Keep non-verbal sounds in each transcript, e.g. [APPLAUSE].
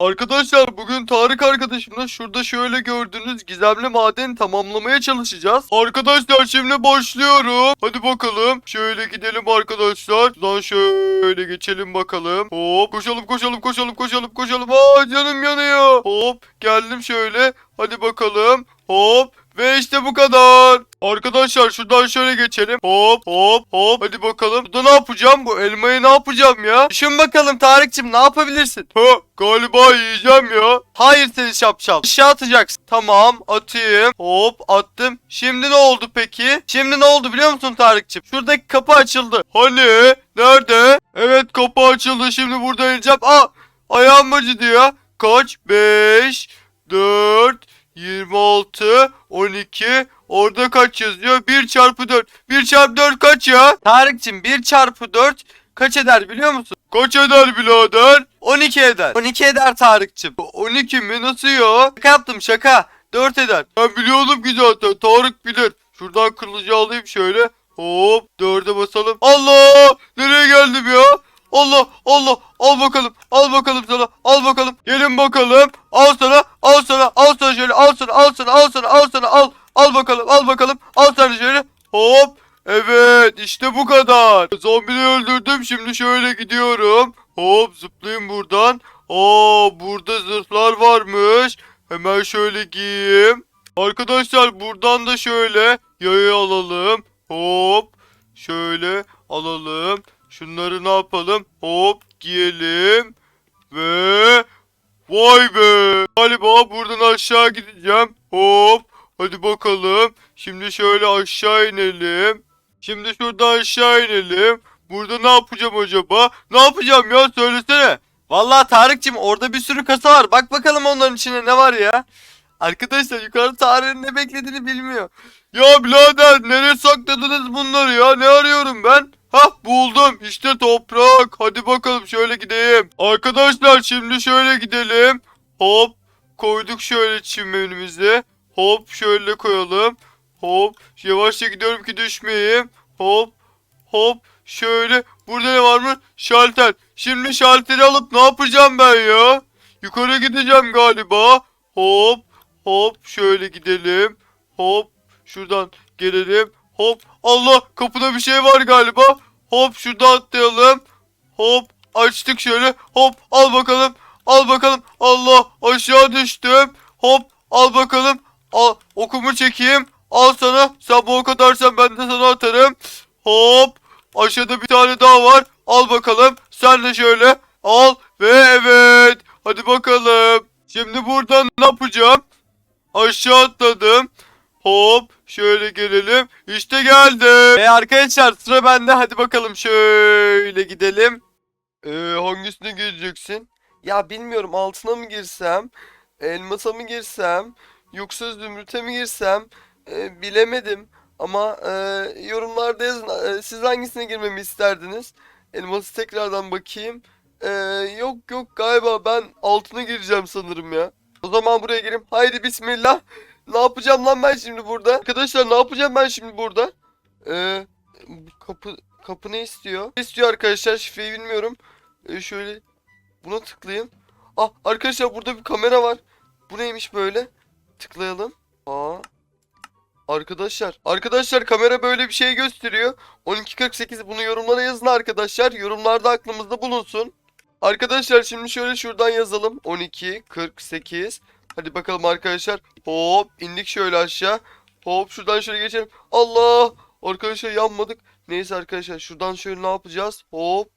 Arkadaşlar bugün Tarık arkadaşımla şurada şöyle gördüğünüz gizemli madeni tamamlamaya çalışacağız. Arkadaşlar şimdi başlıyorum. Hadi bakalım. Şöyle gidelim arkadaşlar. Şuradan şöyle geçelim bakalım. Hop koşalım koşalım koşalım koşalım koşalım. Aa canım yanıyor. Hop geldim şöyle. Hadi bakalım. Hop ve işte bu kadar. Arkadaşlar şuradan şöyle geçelim. Hop hop hop. Hadi bakalım. Burada ne yapacağım? Bu elmayı ne yapacağım ya? Düşün bakalım Tarık'cığım ne yapabilirsin? Ha galiba yiyeceğim ya. Hayır seni şapşal. Aşağı atacaksın. Tamam atayım. Hop attım. Şimdi ne oldu peki? Şimdi ne oldu biliyor musun Tarık'cığım? Şuradaki kapı açıldı. Hani? Nerede? Evet kapı açıldı. Şimdi buradan ineceğim. Aa ayağım acıdı ya. Kaç? 5 4 26 12 Orada kaç yazıyor? 1 çarpı 4. 1 çarpı 4 kaç ya? Tarık'cığım 1 çarpı 4 kaç eder biliyor musun? Kaç eder birader? 12 eder. 12 eder Tarık'cığım. 12 mi? Nasıl ya? Şaka yaptım şaka. 4 eder. Ben biliyordum ki zaten. Tarık bilir. Şuradan kılıcı alayım şöyle. Hop 4'e basalım. Allah! Nereye geldim ya? Allah Allah al bakalım al bakalım sana al bakalım. Gelin bakalım al sana al sana al sana şöyle al sana al sana al sana al sana al. Al bakalım al bakalım al sana şöyle. Hop evet işte bu kadar. Zombiyi öldürdüm şimdi şöyle gidiyorum. Hop zıplayayım buradan. Aa burada zırhlar varmış. Hemen şöyle giyeyim. Arkadaşlar buradan da şöyle yayı alalım. Hop şöyle alalım Şunları ne yapalım? Hop giyelim. Ve vay be. Galiba buradan aşağı gideceğim. Hop. Hadi bakalım. Şimdi şöyle aşağı inelim. Şimdi şuradan aşağı inelim. Burada ne yapacağım acaba? Ne yapacağım ya söylesene. Vallahi Tarık'cığım orada bir sürü kasa var. Bak bakalım onların içinde ne var ya. Arkadaşlar yukarı Tarık'ın ne beklediğini bilmiyor. Ya birader nereye sakladınız bunları ya? Ne arıyorum ben? Hah buldum. İşte toprak. Hadi bakalım şöyle gideyim. Arkadaşlar şimdi şöyle gidelim. Hop koyduk şöyle çimenimizi. Hop şöyle koyalım. Hop yavaşça gidiyorum ki düşmeyeyim. Hop hop şöyle. Burada ne var mı? Şalter. Şimdi şalteri alıp ne yapacağım ben ya? Yukarı gideceğim galiba. Hop hop şöyle gidelim. Hop şuradan gelelim. Hop Allah kapıda bir şey var galiba. Hop şurada atlayalım. Hop açtık şöyle. Hop al bakalım. Al bakalım. Allah aşağı düştüm. Hop al bakalım. Al okumu çekeyim. Al sana. Sen bu ok atarsan ben de sana atarım. Hop aşağıda bir tane daha var. Al bakalım. Sen de şöyle al ve evet. Hadi bakalım. Şimdi buradan ne yapacağım? Aşağı atladım. Hop şöyle gelelim. İşte geldim. E arkadaşlar sıra bende. Hadi bakalım şöyle gidelim. Ee, hangisine gireceksin? Ya bilmiyorum altına mı girsem? Elmasa mı girsem? Yoksa zümrüte mi girsem? Ee, bilemedim. Ama e, yorumlarda yazın. E, siz hangisine girmemi isterdiniz? Elması tekrardan bakayım. Ee, yok yok galiba ben altına gireceğim sanırım ya. O zaman buraya gireyim. Haydi bismillah. Ne yapacağım lan ben şimdi burada? Arkadaşlar ne yapacağım ben şimdi burada? Ee, kapı kapı ne istiyor? Ne istiyor arkadaşlar? Şifreyi bilmiyorum. Ee, şöyle buna tıklayayım. Ah arkadaşlar burada bir kamera var. Bu neymiş böyle? Tıklayalım. Aa. Arkadaşlar, arkadaşlar kamera böyle bir şey gösteriyor. 1248 bunu yorumlara yazın arkadaşlar. Yorumlarda aklımızda bulunsun. Arkadaşlar şimdi şöyle şuradan yazalım. 12 48 Hadi bakalım arkadaşlar. Hop indik şöyle aşağı. Hop şuradan şöyle geçelim. Allah! Arkadaşlar yanmadık. Neyse arkadaşlar şuradan şöyle ne yapacağız? Hop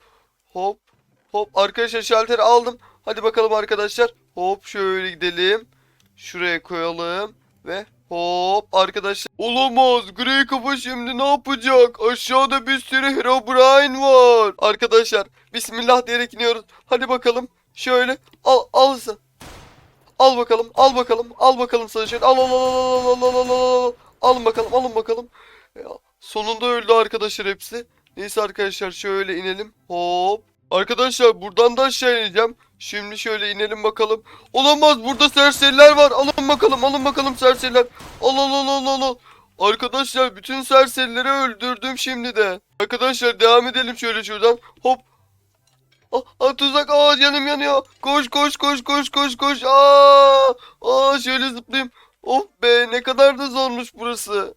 hop hop. Arkadaşlar şalteri aldım. Hadi bakalım arkadaşlar. Hop şöyle gidelim. Şuraya koyalım. Ve hop arkadaşlar. Olamaz. Grey kafa şimdi ne yapacak? Aşağıda bir sürü Herobrine var. Arkadaşlar bismillah diyerek iniyoruz. Hadi bakalım. Şöyle al al sen. Al bakalım, al bakalım, al bakalım sana şöyle. Al al al al al al al al al. Alın bakalım, alın bakalım. Ya, sonunda öldü arkadaşlar hepsi. Neyse arkadaşlar şöyle inelim. Hop. Arkadaşlar buradan da aşağı ineceğim. Şimdi şöyle inelim bakalım. Olamaz burada serseriler var. Alın bakalım, alın bakalım serseriler. Al al al al al. al. Arkadaşlar bütün serserileri öldürdüm şimdi de. Arkadaşlar devam edelim şöyle şuradan. Hop. Aa, aa, tuzak aa canım yanıyor. Koş koş koş koş koş koş. Aa, aa şöyle zıplayayım. Of be ne kadar da zormuş burası.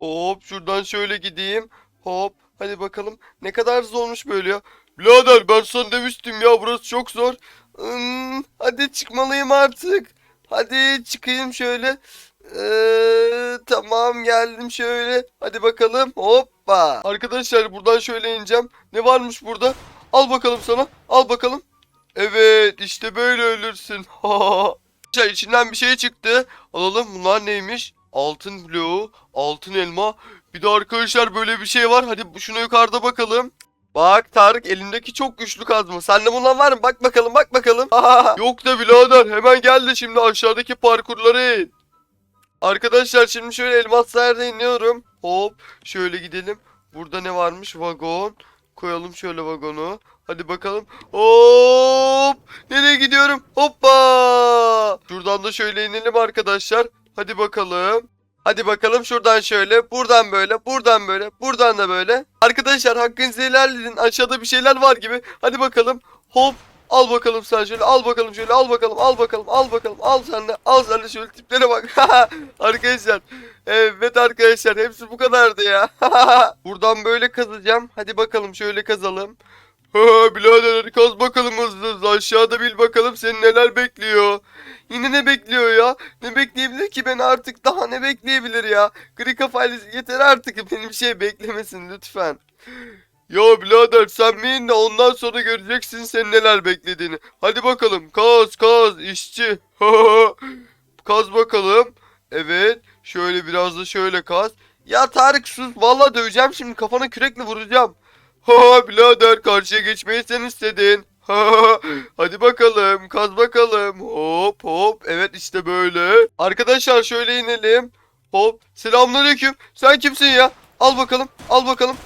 Hop şuradan şöyle gideyim. Hop hadi bakalım ne kadar zormuş böyle ya. Birader ben sana demiştim ya burası çok zor. Hmm, hadi çıkmalıyım artık. Hadi çıkayım şöyle. Ee, tamam geldim şöyle. Hadi bakalım. Hoppa. Arkadaşlar buradan şöyle ineceğim. Ne varmış burada? Al bakalım sana. Al bakalım. Evet işte böyle ölürsün. [LAUGHS] Arkadaşlar içinden bir şey çıktı. Alalım bunlar neymiş? Altın bloğu, altın elma. Bir de arkadaşlar böyle bir şey var. Hadi şuna yukarıda bakalım. Bak Tarık elimdeki çok güçlü kazma. Sende bundan var mı? Bak bakalım bak bakalım. [LAUGHS] Yok da birader hemen gel de şimdi aşağıdaki parkurları in. Arkadaşlar şimdi şöyle elmaslarda iniyorum. Hop şöyle gidelim. Burada ne varmış? Vagon. Koyalım şöyle vagonu. Hadi bakalım. Hop! Nereye gidiyorum? Hoppa! Şuradan da şöyle inelim arkadaşlar. Hadi bakalım. Hadi bakalım şuradan şöyle, buradan böyle, buradan böyle, buradan da böyle. Arkadaşlar hakkınızı helal edin. Aşağıda bir şeyler var gibi. Hadi bakalım. Hop. Al bakalım sen şöyle, al bakalım şöyle, al bakalım, al bakalım, al bakalım, al sen de, al sen de şöyle tiplere bak. [LAUGHS] arkadaşlar. Evet arkadaşlar hepsi bu kadardı ya. [LAUGHS] Buradan böyle kazacağım. Hadi bakalım şöyle kazalım. Birader kaz bakalım hızlı hızlı aşağıda bil bakalım seni neler bekliyor. Yine ne bekliyor ya? Ne bekleyebilir ki beni artık daha ne bekleyebilir ya? Gri kafayla yeter artık [LAUGHS] benim şey beklemesin lütfen. Ya birader sen bin ondan sonra göreceksin senin neler beklediğini. Hadi bakalım kaz kaz işçi. [LAUGHS] kaz bakalım. Evet şöyle biraz da şöyle kaz. Ya Tarık sus valla döveceğim şimdi kafana kürekle vuracağım. Ha [LAUGHS] birader karşıya geçmeyi sen istedin. Ha, [LAUGHS] hadi bakalım kaz bakalım. Hop hop evet işte böyle. Arkadaşlar şöyle inelim. Hop selamünaleyküm. Sen kimsin ya? Al bakalım al bakalım.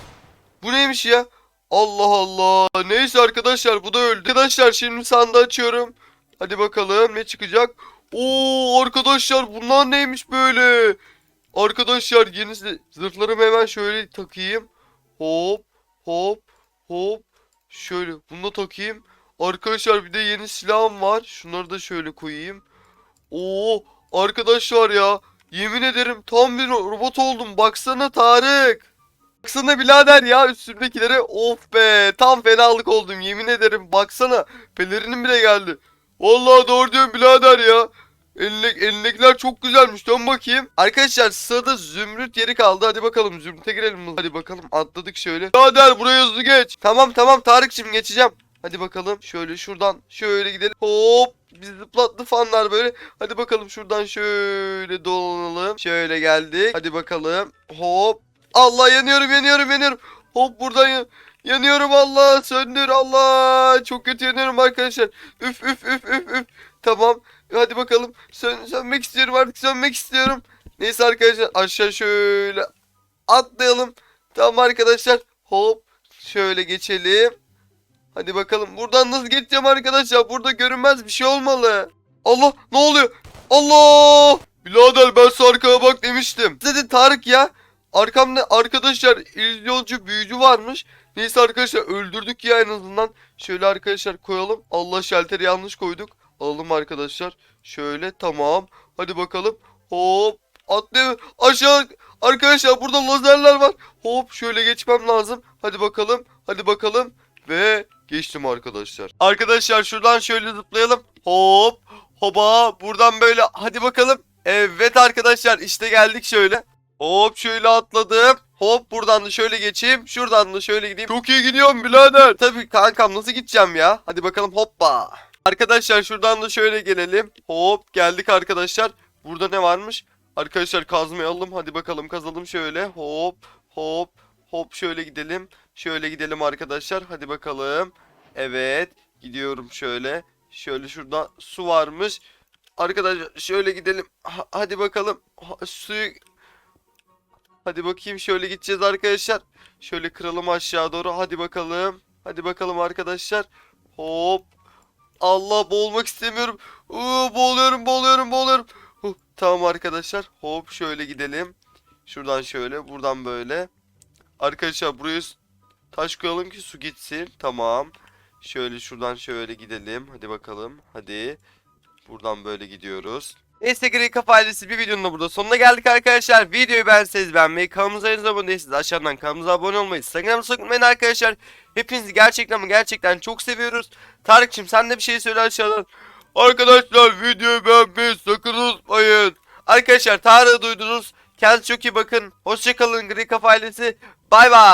Bu neymiş ya? Allah Allah. Neyse arkadaşlar bu da öldü. Arkadaşlar şimdi sandığı açıyorum. Hadi bakalım ne çıkacak? Oo arkadaşlar bunlar neymiş böyle? Arkadaşlar yeni zı- zırhlarımı hemen şöyle takayım. Hop hop hop. Şöyle bunu da takayım. Arkadaşlar bir de yeni silahım var. Şunları da şöyle koyayım. Oo arkadaşlar ya. Yemin ederim tam bir robot oldum. Baksana Tarık. Baksana birader ya üstümdekilere. Of be tam fenalık oldum yemin ederim. Baksana pelerinim bile geldi. Vallahi doğru diyorsun birader ya. Elinde, elindekiler çok güzelmiş. Dön bakayım. Arkadaşlar sırada zümrüt yeri kaldı. Hadi bakalım zümrüte girelim. Hadi bakalım atladık şöyle. Birader buraya hızlı geç. Tamam tamam Tarık'cığım geçeceğim. Hadi bakalım şöyle şuradan şöyle gidelim. Hop bizi zıplattı fanlar böyle. Hadi bakalım şuradan şöyle dolanalım. Şöyle geldik. Hadi bakalım. Hop. Allah yanıyorum yanıyorum yanıyorum. Hop buradan ya- yanıyorum Allah. Söndür Allah. Çok kötü yanıyorum arkadaşlar. Üf üf üf üf üf. Tamam. Hadi bakalım. Sön, sönmek istiyorum artık sönmek istiyorum. Neyse arkadaşlar aşağı şöyle atlayalım. Tamam arkadaşlar. Hop. Şöyle geçelim. Hadi bakalım. Buradan nasıl geçeceğim arkadaşlar? Burada görünmez bir şey olmalı. Allah ne oluyor? Allah! Birader ben arkaya bak demiştim. Dedi Tarık ya. Arkamda arkadaşlar illüzyoncu büyücü varmış. Neyse arkadaşlar öldürdük ya en azından. Şöyle arkadaşlar koyalım. Allah şalteri yanlış koyduk. Alalım arkadaşlar. Şöyle tamam. Hadi bakalım. Hop. Atlayalım. Aşağı. Arkadaşlar burada lazerler var. Hop şöyle geçmem lazım. Hadi bakalım. Hadi bakalım. Ve geçtim arkadaşlar. Arkadaşlar şuradan şöyle zıplayalım. Hop. Hoba. Buradan böyle. Hadi bakalım. Evet arkadaşlar işte geldik şöyle. Hop şöyle atladım. Hop buradan da şöyle geçeyim. Şuradan da şöyle gideyim. Çok iyi gidiyorum birader. Tabii kankam nasıl gideceğim ya? Hadi bakalım hoppa. Arkadaşlar şuradan da şöyle gelelim. Hop geldik arkadaşlar. Burada ne varmış? Arkadaşlar kazmayı alalım. Hadi bakalım kazalım şöyle. Hop hop hop şöyle gidelim. Şöyle gidelim arkadaşlar. Hadi bakalım. Evet. Gidiyorum şöyle. Şöyle şurada su varmış. Arkadaşlar şöyle gidelim. Ha- hadi bakalım. Ha- suyu Hadi bakayım şöyle gideceğiz arkadaşlar. Şöyle kıralım aşağı doğru. Hadi bakalım. Hadi bakalım arkadaşlar. Hop. Allah boğulmak istemiyorum. Uuu, boğuluyorum boğuluyorum boğuluyorum. Huh, tamam arkadaşlar. Hop şöyle gidelim. Şuradan şöyle buradan böyle. Arkadaşlar buraya taş koyalım ki su gitsin. Tamam. Şöyle şuradan şöyle gidelim. Hadi bakalım. Hadi. Buradan böyle gidiyoruz. Neyse Grey Kafa ailesi bir videonun da burada sonuna geldik arkadaşlar. Videoyu beğenseniz beğenmeyi, kanalımıza henüz abone değilseniz aşağıdan kanalımıza abone olmayı sakın ama sakın unutmayın arkadaşlar. Hepinizi gerçekten ama gerçekten çok seviyoruz. Tarık'cığım sen de bir şey söyle aşağıdan. Arkadaşlar videoyu beğenmeyi sakın unutmayın. Arkadaşlar Tarık'ı duydunuz. Kendinize çok iyi bakın. Hoşçakalın Grey Kafa ailesi. Bay bay.